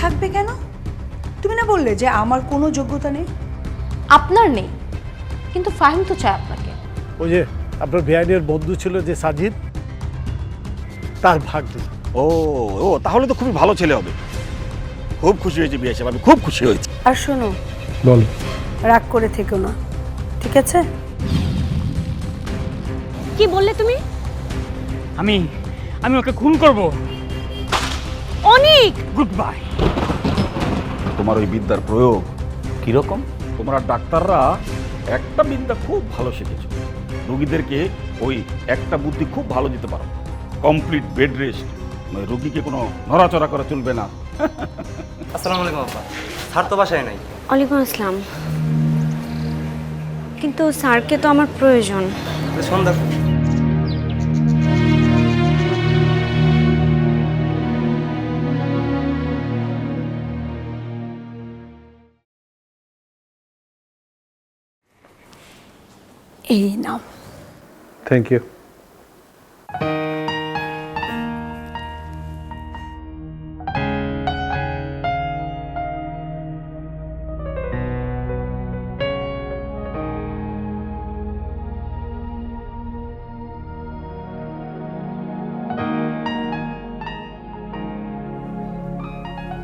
থাকবে কেন? তুমি না বললে যে আমার কোনো যোগ্যতা নেই? আপনার নেই কিন্তু ফাহিম তো চায় আপনাকে। ওই যে আপনার বেআইনের বন্ধু ছিল যে সাজিদ তার ভাগ্নে ও ও তাহলে তো খুবই ভালো ছেলে হবে। খুব খুশি হয়েছে বিয়ে সাহেব আমি খুব খুশি হয়েছি। আর শোনো বল। রাগ করে থেকো না ঠিক আছে? কি বললে তুমি? আমি আমি ওকে খুন করব। অনেক! গুড বাই তোমার ওই বিদ্যার প্রয়োগ। কীরকম? তোমরা ডাক্তাররা একটা বিদ্যা খুব ভালো শিখেছো। রুগীদেরকে ওই একটা বুদ্ধি খুব ভালো দিতে পারো। Complete bed rest. রুগীকে কোনো নড়াচড়া করা চলবে না। আসসালামু আলাইকুম আপা স্যার তো বাসায় নাই। ওয়ালাইকুম আসসালাম। কিন্তু স্যারকে তো আমার প্রয়োজন। সন্ধ্যা এই নাও থ্যাংক ইউ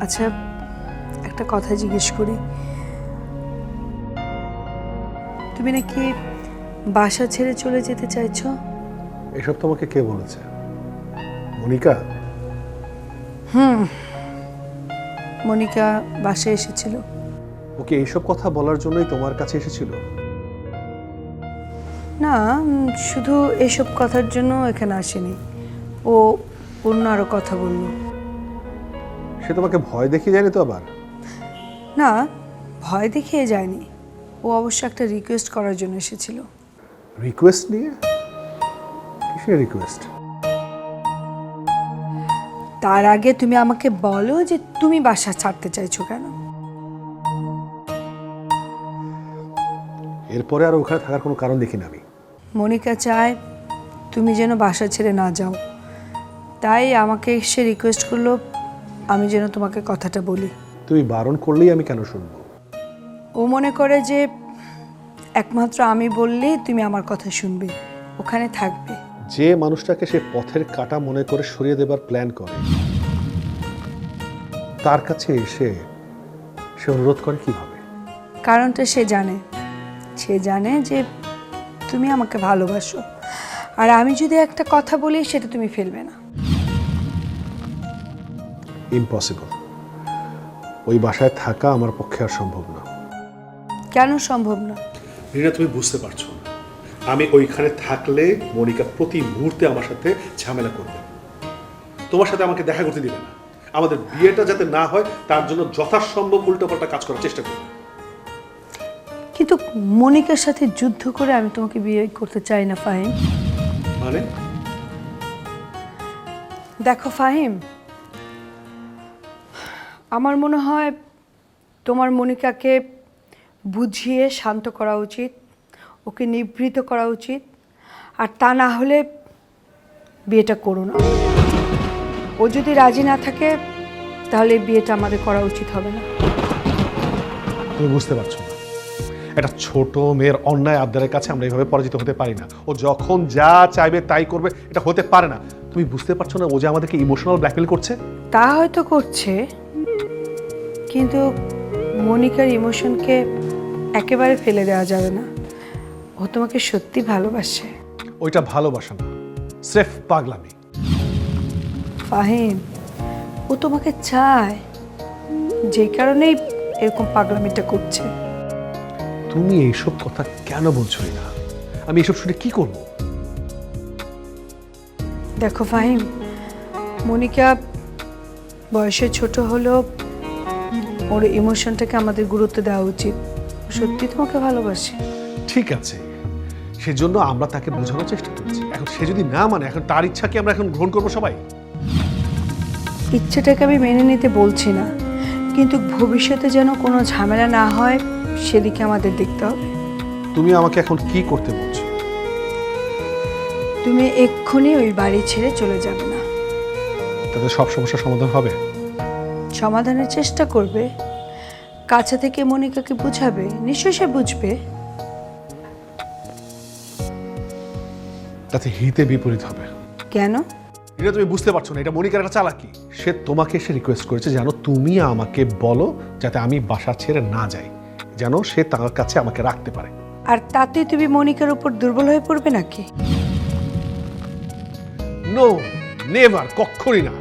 আচ্ছা একটা কথা জিজ্ঞেস করি। তুমি নাকি বাসা ছেড়ে চলে যেতে চাইছো? এসব তোমাকে কে বলেছে? মনিকা? হুম। মনিকা বাসায় এসেছিল। ওকে এইসব কথা বলার জন্যই তোমার কাছে এসেছিল? না শুধু এসব কথার জন্য এখানে আসেনি। ও অন্য আরও কথা বলল। সে তোমাকে ভয় দেখিয়ে যায়নি তো আবার? না ভয় দেখিয়ে যায়নি। ও অবশ্য একটা রিকোয়েস্ট করার জন্য এসেছিল। রিকোয়েস্ট নিয়ে? কিসের রিকোয়েস্ট তার আগে তুমি আমাকে বলো যে তুমি বাসা ছাড়তে চাইছো কেন? এরপরে আর ওখানে থাকার কোনো কারণ দেখি না আমি। মনিকা চায় তুমি যেন বাসা ছেড়ে না যাও। তাই আমাকে সে রিকোয়েস্ট করল আমি যেন তোমাকে কথাটা বলি। তুমি বারণ করলেই আমি কেন শুনব? ও মনে করে যে একমাত্র আমি বললেই তুমি আমার কথা শুনবে ওখানে থাকবে। যে মানুষটাকে সে পথের কাটা মনে করে সরিয়ে দেবার প্ল্যান করে তার কাছে এসে সে অনুরোধ করে কীভাবে কারণটা সে জানে। সে জানে যে তুমি আমাকে ভালোবাসো। আর আমি যদি একটা কথা বলি সেটা তুমি ফেলবে না। ইম্পসিবল ওই বাসায় থাকা আমার পক্ষে আর সম্ভব না। কেন সম্ভব না? রিনা তুমি বুঝতে পারছ না। আমি ওইখানে থাকলে মনিকা প্রতি মুহূর্তে আমার সাথে ঝামেলা করবে। তোমার সাথে আমাকে দেখা করতে দিবে না। আমাদের বিয়েটা যাতে না হয় তার জন্য যথাসম্ভব উল্টোপাল্টা কাজ করার চেষ্টা করবে। কিন্তু মনিকার সাথে যুদ্ধ করে আমি তোমাকে বিয়ে করতে চাই না ফাহিম। মানে? দেখো ফাহিম আমার মনে হয় তোমার মনিকাকে বুঝিয়ে শান্ত করা উচিত ওকে নিবৃত করা উচিত আর তা না হলে বিয়েটা করো না। ও যদি রাজি না থাকে তাহলে বিয়েটা আমাদের করা উচিত হবে না। তুমি বুঝতে পারছ না। একটা ছোট মেয়ের অন্যায় আবদারের কাছে আমরা এইভাবে পরাজিত হতে পারি না। ও যখন যা চাইবে তাই করবে এটা হতে পারে না। তুমি বুঝতে পারছ না ও যে আমাদেরকে ইমোশনাল ব্ল্যাকমেল করছে? তা হয়তো করছে কিন্তু মনিকার ইমোশনকে একেবারে ফেলে দেওয়া যাবে না। ও তোমাকে সত্যি ভালোবাসে। ওইটা ভালোবাসা না। স্রেফ পাগলামি। ফাহিম ও তোমাকে চায় যে কারণেই এরকম পাগলামিটা করছে। তুমি এইসব কথা কেন বলছো না আমি এসব শুনে কি করব? দেখো ফাহিম মনিকা বয়সে ছোট হলেও ওর ইমোশনটাকে আমাদের গুরুত্ব দেওয়া উচিত। সত্যি তোমাকে ভালোবাসি। ঠিক আছে। সেজন্য আমরা তাকে বোঝানোর চেষ্টা করছি। এখন সে যদি না মানে এখন তার ইচ্ছাকে আমরা এখন গ্রহণ করব সবাই? ইচ্ছেটাকে আমি মেনে নিতে বলছি না। কিন্তু ভবিষ্যতে যেন কোনো ঝামেলা না হয় সেদিকে আমাদের দেখতে হবে। তুমি আমাকে এখন কি করতে বলছো? তুমি এক্ষুনি ওই বাড়ি ছেড়ে চলে যাবে না। তাতে সব সমস্যার সমাধান হবে? সমাধানের চেষ্টা করবে। কাছে থেকে মনিকাকে বুঝাবে? নিশ্চয়ই সে বুঝবে। তাতে হিতে বিপরীত হবে। কেন? এটা তুমি বুঝতে পারছ না এটা মনিকার একটা চালাকি। সে তোমাকে এসে রিকোয়েস্ট করেছে যেন তুমি আমাকে বলো যাতে আমি বাসা ছেড়ে না যাই। যেন সে তার কাছে আমাকে রাখতে পারে। আর তাতে তুমি মনিকার উপর দুর্বল হয়ে পড়বে নাকি? নো নেভার কক্ষরই না।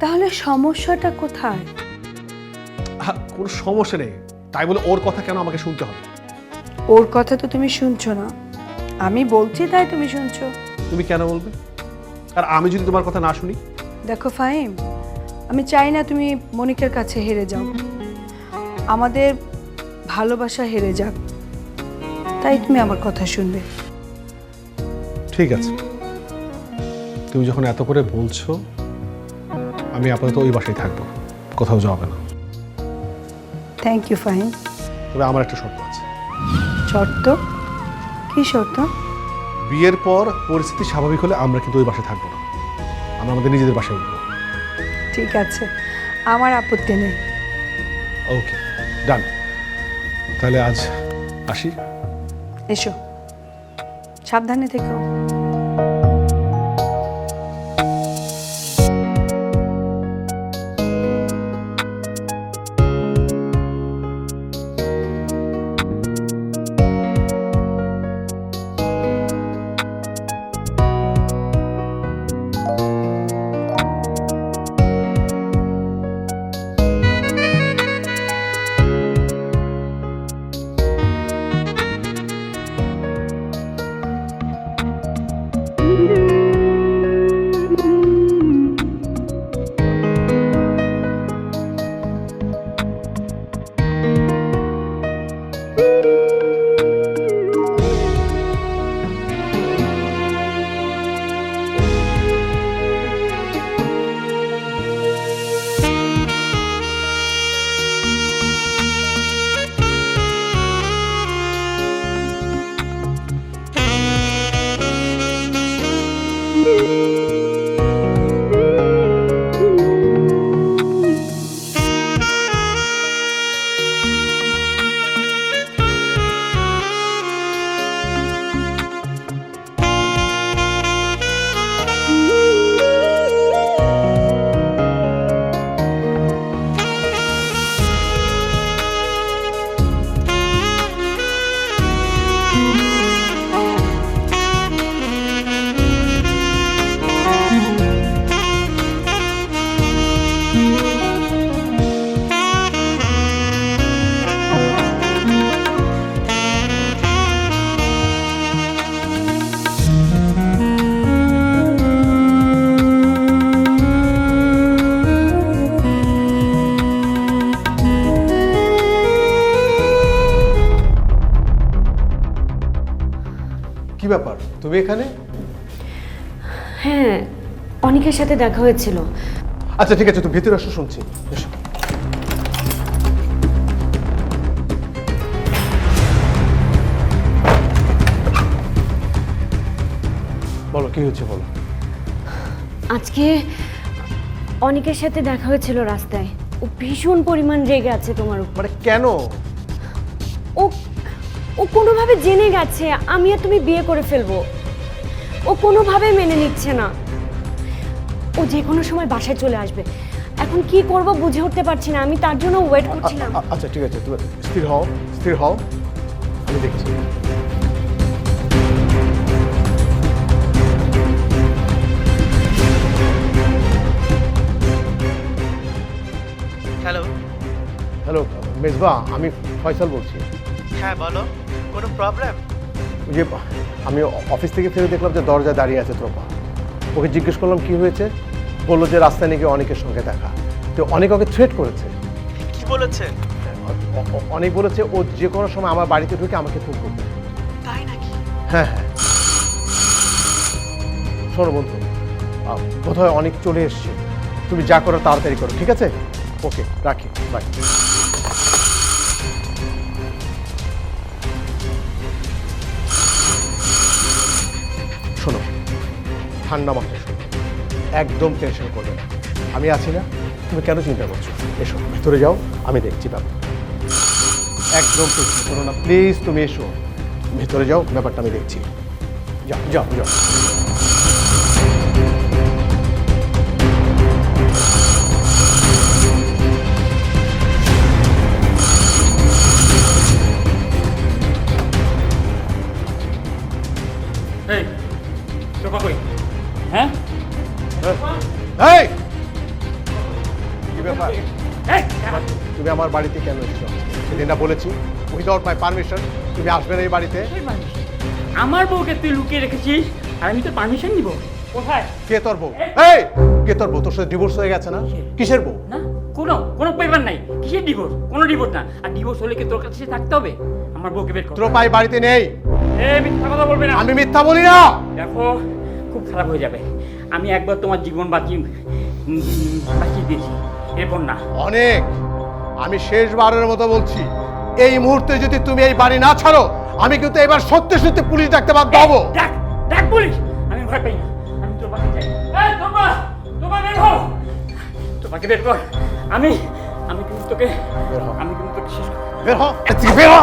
তাহলে সমস্যাটা কোথায়? কোনো সমস্যা নেই। তাই বলে ওর কথা কেন আমাকে শুনতে হবে? ওর কথা তো তুমি শুনছো না। আমি বলছি তাই তুমি শুনছো। তুমি কেন বলবে? আর আমি যদি তোমার কথা না শুনি? দেখো ফাহিম আমি চাই না তুমি মনিকার কাছে হেরে যাও। আমাদের ভালোবাসা হেরে যাক। তাই তুমি আমার কথা শুনবে। ঠিক আছে। তুমি যখন এত করে বলছো আমি আপাতত ওই বাসায় থাকব। কোথাও যাবে না। থ্যাংক ইউ ফাহিম তবে আমার একটা শর্ত আছে। শর্ত? কি শর্ত? বিয়ের পর পরিস্থিতি স্বাভাবিক হলে আমরা কিন্তু ওই বাসায় থাকব না। আমরা আমাদের নিজেদের বাসায় উঠবো। ঠিক আছে। আমার আপত্তি নেই। ওকে ডান তাহলে আজ আসি। এসো। সাবধানে থেকো। কি তুমি এখানে? হ্যাঁ অনেকের সাথে দেখা হয়েছিল। আচ্ছা ঠিক আছে তুমি ভেতরে আসো শুনছি। এসো। বলো কি হচ্ছে বলো? আজকে অনেকের সাথে দেখা হয়েছিল রাস্তায়। ও ভীষণ পরিমাণ রেগে আছে তোমার উপর। মানে কেন? ও ও কোনোভাবে জেনে গেছে আমি আর তুমি বিয়ে করে ফেলব। ও কোনোভাবে মেনে নিচ্ছে না। ও যে কোনো সময় বাসায় চলে আসবে। এখন কি করব বুঝে উঠতে পারছি না আমি তার জন্য ওয়েট করছিলাম। আচ্ছা ঠিক আছে তুমি স্থির হও স্থির হও। আমি দেখছি। হ্যালো। হ্যালো মেজবা আমি ফয়সাল বলছি। হ্যাঁ বলো কোনো প্রবলেম যে আমি অফিস থেকে ফিরে দেখলাম যে দরজায় দাঁড়িয়ে আছে ত্রপা। ওকে জিজ্ঞেস করলাম কি হয়েছে? বলল যে রাস্তায় নাকি অনেকের সঙ্গে দেখা। তো অনেক ওকে থ্রেট করেছে। কি বলেছে? অনেক বলেছে ও যে কোনো সময় আমার বাড়িতে ঢুকে আমাকে ফোন করবে। তাই নাকি? হ্যাঁ হ্যাঁ। শোনো বন্ধু বোধহয় অনেক চলে এসছে। তুমি যা করো তাড়াতাড়ি করো ঠিক আছে? ওকে রাখি বাই ঠান্ডা মাথায় একদম টেনশন করবে না। আমি আছি না, তুমি কেন চিন্তা করছ? এসো, ভিতরে যাও, আমি দেখছি ব্যাপার একদম চেষ্টা করো না প্লিজ তুমি এসো। ভেতরে যাও, ব্যাপারটা আমি দেখছি। যাও যাও যাও। এই তোপা কই? এই! কি ব্যাপার তুমি আমার বাড়িতে কেন এসেছ? সেদিন না বলেছি। উইদাউট মাই পারমিশন তুমি আসবে না এই বাড়িতে। আমার বউকে তুই লুকিয়ে রেখেছিস আর আমি তো পারমিশন দিব কোথায়? কে তোর বউ? এই! কে তোর বউ? তোর সাথে ডিভোর্স হয়ে গেছে না? কিসের? বউ? না কোনো কোনো পেপার নাই। কিসের ডিভোর্স কোনো ডিভোর্স না। আর ডিভোর্স হলে কি তোর কাছে থাকতে হবে? আমার বউকে বের কর। ত্রোপাই বাড়িতে নেই। এ মিথ্যা কথা বলবে না। আমি মিথ্যা বলি না। দেখো খুব খারাপ হয়ে যাবে। আমি একবার তোমার জীবন বাঁচিয়ে উম, বাঁচিয়ে দিয়েছি। এরপর না। অনেক। আমি শেষবারের মতো বলছি এই মুহূর্তে যদি তুমি এই বাড়ি না ছাড়ো আমি কিন্তু এবার সত্যি সত্যি পুলিশ ডাকতে বাধ্য হব। ডাক ডাক পুলিশ! আমি ভয় পাই না। আমি তোর বের হও! তোমাকে বের কর। আমি আমি কিন্তু তোকে আমি কিন্তু তোকে শেষ বের হ এর থেকে বের হ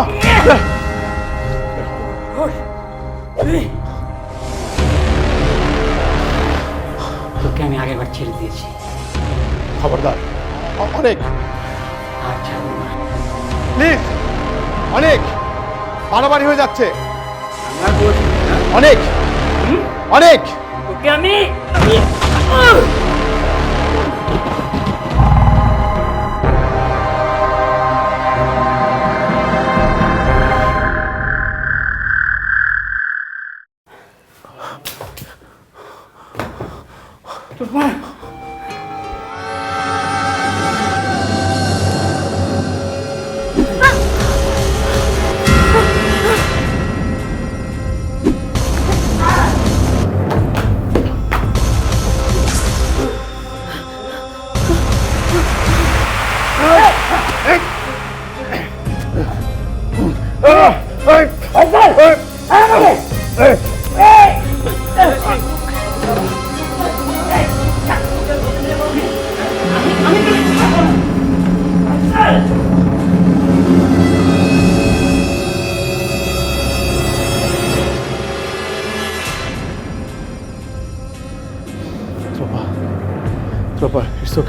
তোকে আমি আগেবার ছেড়ে দিয়েছি। খবরদার। অনেক। আর ছাড়বো না প্লিজ অনেক। বাড়াবাড়ি হয়ে যাচ্ছে। অনেক। অনেক। আমি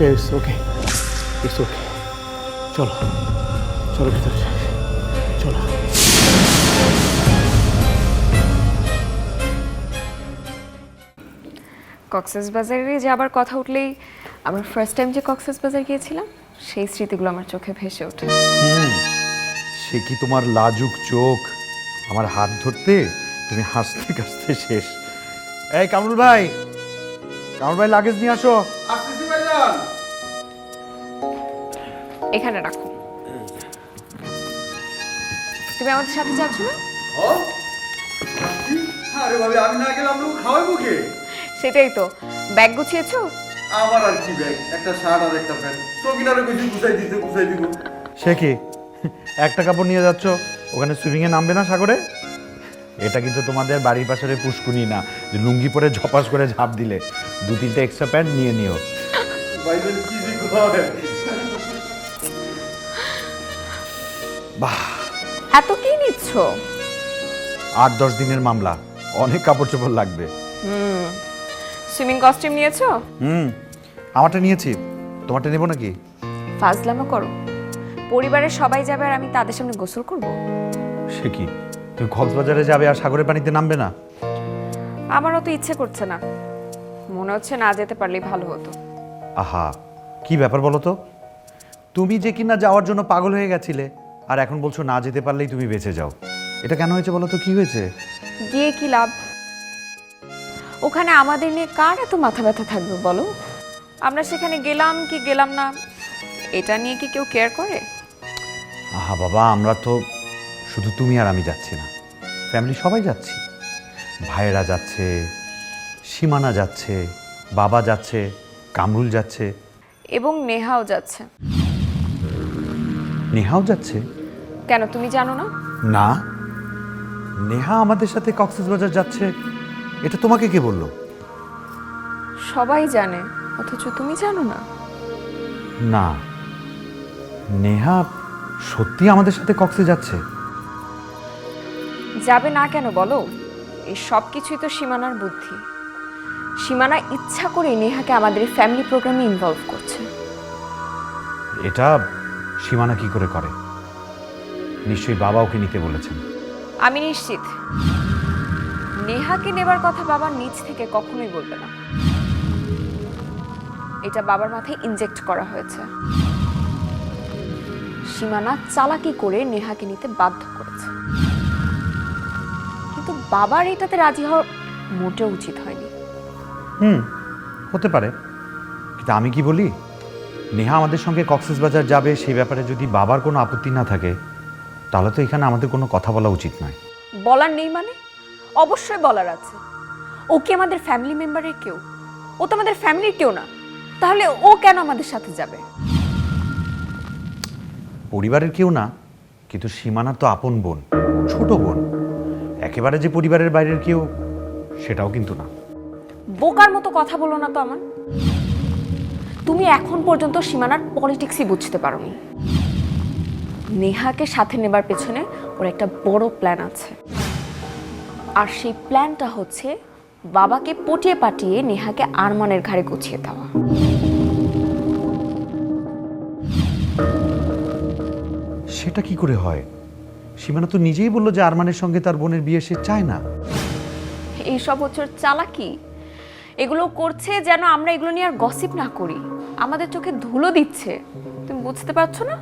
Okay, it's okay. It's okay. চলো। চলো ভিতরে। চলো। কক্সেস বাজারে যাবার কথা উঠলেই আমার ফার্স্ট টাইম যে কক্সেস বাজার গিয়েছিলাম সেই স্মৃতিগুলো আমার চোখে ভেসে ওঠে। সে কি তোমার লাজুক চোখ? আমার হাত ধরতে তুমি হাসতে কাশতে শেষ। এই কামরুল ভাই কামরুল ভাই লাগেজ নিয়ে আসো। এখানে রাখো। তুমি আমাদের সাথে যাচ্ছ না? আরে ভাবি আমি না গেলে আমরা খাওয়াবো কে? সেটাই তো। ব্যাগ গুছিয়েছো? আমার আর কি ব্যাগ? একটা শার্ট আর একটা প্যান্ট। সকিনারে কিছু গুছাই দিতে গুছাই দিব। সে কি? একটা কাপড় নিয়ে যাচ্ছ? ওখানে সুইমিংয়ে নামবে না সাগরে? এটা কিন্তু তোমাদের বাড়ির পাশের পুষ্কুনি না যে লুঙ্গি পরে ঝপাস করে ঝাঁপ দিলে। দু তিনটে এক্সট্রা প্যান্ট নিয়ে নিও। কি কয় এত কি নিচ্ছ? আট দশ দিনের মামলা অনেক কাপড় চোপড় লাগবে। সুইমিং কস্টিউম নিয়েছো? হুম আমারটা নিয়েছি। তোমারটা নেব নাকি? ফাজলামো করো। পরিবারের সবাই যাবে আর আমি তাদের সামনে গোসল করব? সে কি? তুমি কক্সবাজারে যাবে আর সাগরের পানিতে নামবে না? আমারও তো ইচ্ছে করছে না। মনে হচ্ছে না যেতে পারলেই ভালো হতো। আহা কি ব্যাপার বলো তো? তুমি যে কিনা যাওয়ার জন্য পাগল হয়ে গেছিলে। আর এখন বলছো না যেতে পারলেই তুমি বেঁচে যাও। এটা কেন হয়েছে বলো তো কি হয়েছে? গিয়ে কি লাভ? ওখানে আমাদের নিয়ে কার এত মাথা ব্যথা থাকবে বলো? আমরা সেখানে গেলাম কি গেলাম না এটা নিয়ে কি কেউ কেয়ার করে? আহা বাবা আমরা তো শুধু তুমি আর আমি যাচ্ছি না। ফ্যামিলি সবাই যাচ্ছি। ভাইয়েরা যাচ্ছে সীমানা যাচ্ছে বাবা যাচ্ছে কামরুল যাচ্ছে। এবং নেহাও যাচ্ছে। নেহাও যাচ্ছে? কেন তুমি জানো না? না। নেহা আমাদের সাথে কক্সবাজার যাচ্ছে এটা তোমাকে কে বলল? সবাই জানে অথচ তুমি জানো না। না। নেহা সত্যি আমাদের সাথে কক্সে যাচ্ছে? যাবে না কেন বলো? এই সব কিছুই তো সীমানার বুদ্ধি। সীমানা ইচ্ছা করে নেহাকে আমাদের ফ্যামিলি প্রোগ্রামে ইনভলভ করছে। এটা সীমানা কি করে করে? নিশ্চয়ই বাবা ওকে নিতে বলেছেন। আমি নিশ্চিত। নেহাকে নেবার কথা বাবা নিজ থেকে কখনোই বলবে না। এটা বাবার মাথায় ইনজেক্ট করা হয়েছে। সীমানা চালাকি করে নেহাকে নিতে বাধ্য করেছে। কিন্তু বাবার এটাতে রাজি হওয়ার মোটেও উচিত হয়নি। হুম হতে পারে। কিন্তু আমি কি বলি? নেহা আমাদের সঙ্গে কক্সেস বাজার যাবে সেই ব্যাপারে যদি বাবার কোনো আপত্তি না থাকে তাহলে তো এখানে আমাদের কোনো কথা বলা উচিত নয়। বলার নেই মানে? অবশ্যই বলার আছে। ও কি আমাদের ফ্যামিলি মেম্বারের কেউ? ও তো আমাদের ফ্যামিলির কেউ না। তাহলে ও কেন আমাদের সাথে যাবে? পরিবারের কেউ না কিন্তু সীমানা তো আপন বোন ছোট বোন। একেবারে যে পরিবারের বাইরের কেউ সেটাও কিন্তু না। বোকার মতো কথা বলো না তো আমার। তুমি এখন পর্যন্ত সীমানার পলিটিক্সই বুঝতে পারোনি। নেহাকে সাথে নেবার পেছনে ওর একটা বড় প্ল্যান আছে। আর সেই প্ল্যানটা হচ্ছে বাবাকে পটিয়ে পাটিয়ে নেহাকে আরমানের ঘাড়ে গুছিয়ে দেওয়া। সেটা কি করে হয়? সীমানা তো নিজেই বলল যে আরমানের সঙ্গে তার বোনের বিয়ে সে চায় না। এইসব হচ্ছে চালাকি। এগুলো করছে যেন আমরা এগুলো নিয়ে আর গসিপ না করি। আমাদের চোখে ধুলো দিচ্ছে। তুমি বুঝতে পারছ না?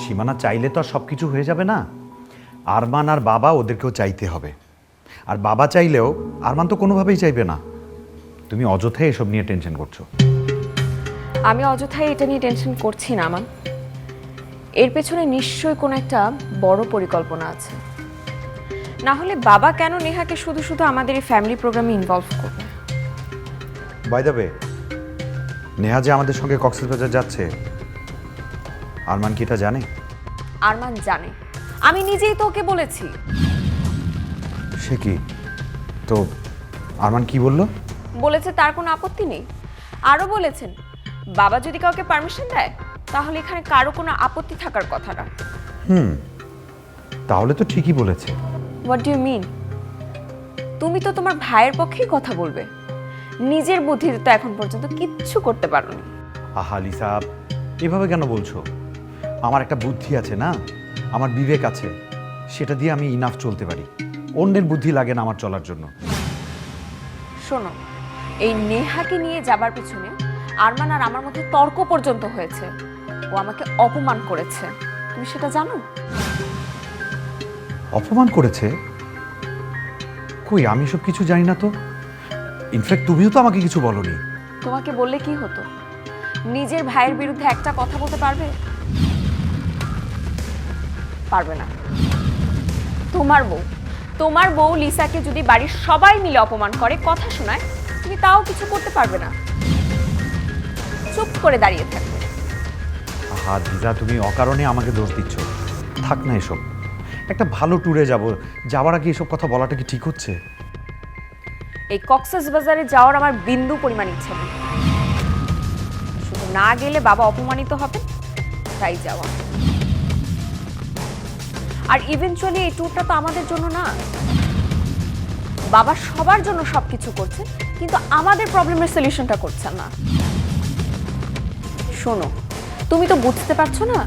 সীমানা চাইলে তো আর সব কিছু হয়ে যাবে না। আরমান আর বাবা ওদেরকেও চাইতে হবে। আর বাবা চাইলেও আরমান তো কোনোভাবেই চাইবে না। তুমি অযথাই এসব নিয়ে টেনশন করছ। আমি অযথাই এটা নিয়ে টেনশন করছি না আমার এর পেছনে নিশ্চয়ই কোনো একটা বড় পরিকল্পনা আছে। না হলে বাবা কেন নেহাকে শুধু শুধু আমাদের এই ফ্যামিলি প্রোগ্রামে ইনভলভ করবে? বাই দ্য ওয়ে নেহা যে আমাদের সঙ্গে কক্সবাজার যাচ্ছে আরমান কি এটা জানে? আরমান জানে। আমি নিজেই তো ওকে বলেছি। সে কি? তো আরমান কি বলল? বলেছে তার কোনো আপত্তি নেই। আরও বলেছেন বাবা যদি কাউকে পারমিশন দেয় তাহলে এখানে কারও কোনো আপত্তি থাকার কথা না। হুম তাহলে তো ঠিকই বলেছে। হোয়াট ডু ইউ মিন তুমি তো তোমার ভাইয়ের পক্ষেই কথা বলবে। নিজের বুদ্ধিতে তো এখন পর্যন্ত কিচ্ছু করতে পারোনি। আহা লিসা এভাবে কেন বলছো? আমার একটা বুদ্ধি আছে না? আমার বিবেক আছে। সেটা দিয়ে আমি ইনাফ চলতে পারি। অন্যের বুদ্ধি লাগে না আমার চলার জন্য। শোনো এই নেহাকে নিয়ে যাবার পিছনে আরমান আর আমার মধ্যে তর্ক পর্যন্ত হয়েছে। ও আমাকে অপমান করেছে। তুমি সেটা জানো? অপমান করেছে? কই আমি সব কিছু জানি না তো? ইনফ্যাক্ট তুমিও তো আমাকে কিছু বলনি। তোমাকে বললে কি হতো? নিজের ভাইয়ের বিরুদ্ধে একটা কথা বলতে পারবে? পারবে না। তোমার বউ তোমার বউ লিসাকে যদি বাড়ির সবাই মিলে অপমান করে কথা শোনায় তুমি তাও কিছু করতে পারবে না। চুপ করে দাঁড়িয়ে থাকবে আহা দিদা তুমি অকারণে আমাকে দোষ দিচ্ছ। থাক না এসব। একটা ভালো ট্যুরে যাব। যাওয়ার আগে এসব কথা বলাটা কি ঠিক হচ্ছে? এই কক্সেস বাজারে যাওয়ার আমার বিন্দু পরিমাণ ইচ্ছা নেই। শুধু না গেলে বাবা অপমানিত হবে তাই যাওয়া। আর ইভেনচুয়ালি এই ট্যুরটা তো আমাদের জন্য না। বাবা সবার জন্য সবকিছু করছে, কিন্তু আমাদের প্রবলেমের সলিউশনটা করছে না। শোনো, তুমি তো বুঝতে পারছ না,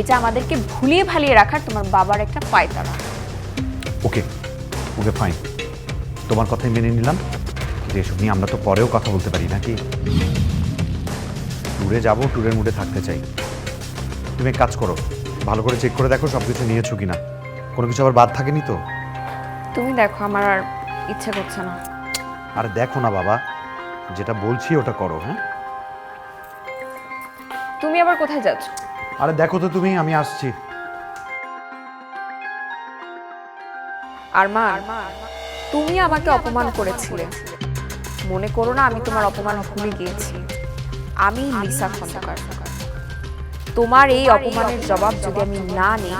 এটা আমাদেরকে ভুলিয়ে ভালিয়ে রাখার তোমার বাবার একটা পায়তারা। ওকে ওকে ফাইন তোমার কথাই মেনে নিলাম, কিন্তু এসব নিয়ে আমরা তো পরেও কথা বলতে পারি, নাকি? ট্যুরে যাব ট্যুরের মুডে থাকতে চাই। তুমি এক কাজ করো ভালো করে চেক করে দেখো সব কিছু নিয়েছো কিনা। কোনো কিছু আবার বাদ থাকেনি তো? তুমি দেখো আমার আর ইচ্ছে করছে না। আর দেখো না বাবা যেটা বলছি ওটা করো হ্যাঁ? তুমি আবার কোথায় যাচ্ছ? আরে দেখো তো তুমি আমি আসছি। আরমা তুমি আমাকে অপমান করেছিলে। মনে করো না আমি তোমার অপমান ভুলে গিয়েছি। আমি লিসা খন্দকার। তোমার এই অপমানের জবাব যদি আমি না নিই,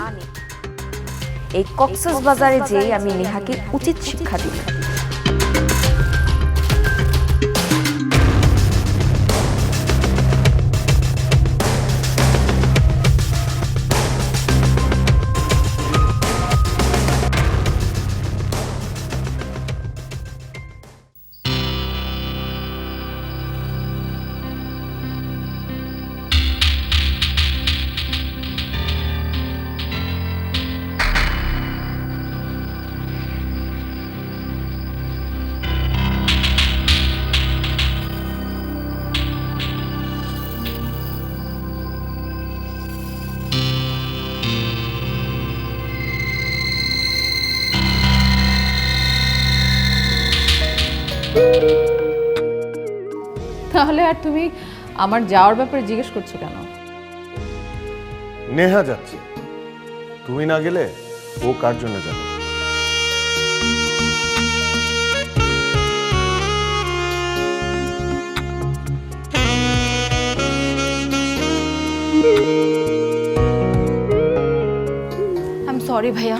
এই কক্সেস বাজারে যেই আমি নেহাকে উচিত শিক্ষা দিই। আর তুমি আমার যাওয়ার ব্যাপারে জিজ্ঞেস করছ কেন? নেহা যাচ্ছে। তুমি না গেলে ও কার জন্য যাবে? আই এম সরি ভাইয়া।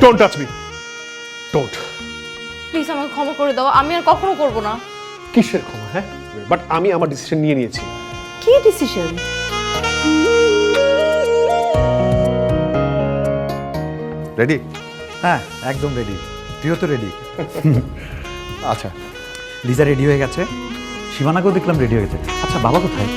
Don't touch me don't please আমাকে ক্ষমা করে দাও। আমি আর কখনো করব না। কিসের ক্ষমা হ্যাঁ? বাট আমি আমার ডিসিশন নিয়ে নিয়েছি। কি ডিসিশন? রেডি হ্যাঁ একদম রেডি তুইও তো রেডি আচ্ছা। লিজা রেডি হয়ে গেছে। সীমানাকেও দেখলাম রেডি হয়ে গেছে। আচ্ছা বাবা কোথায়?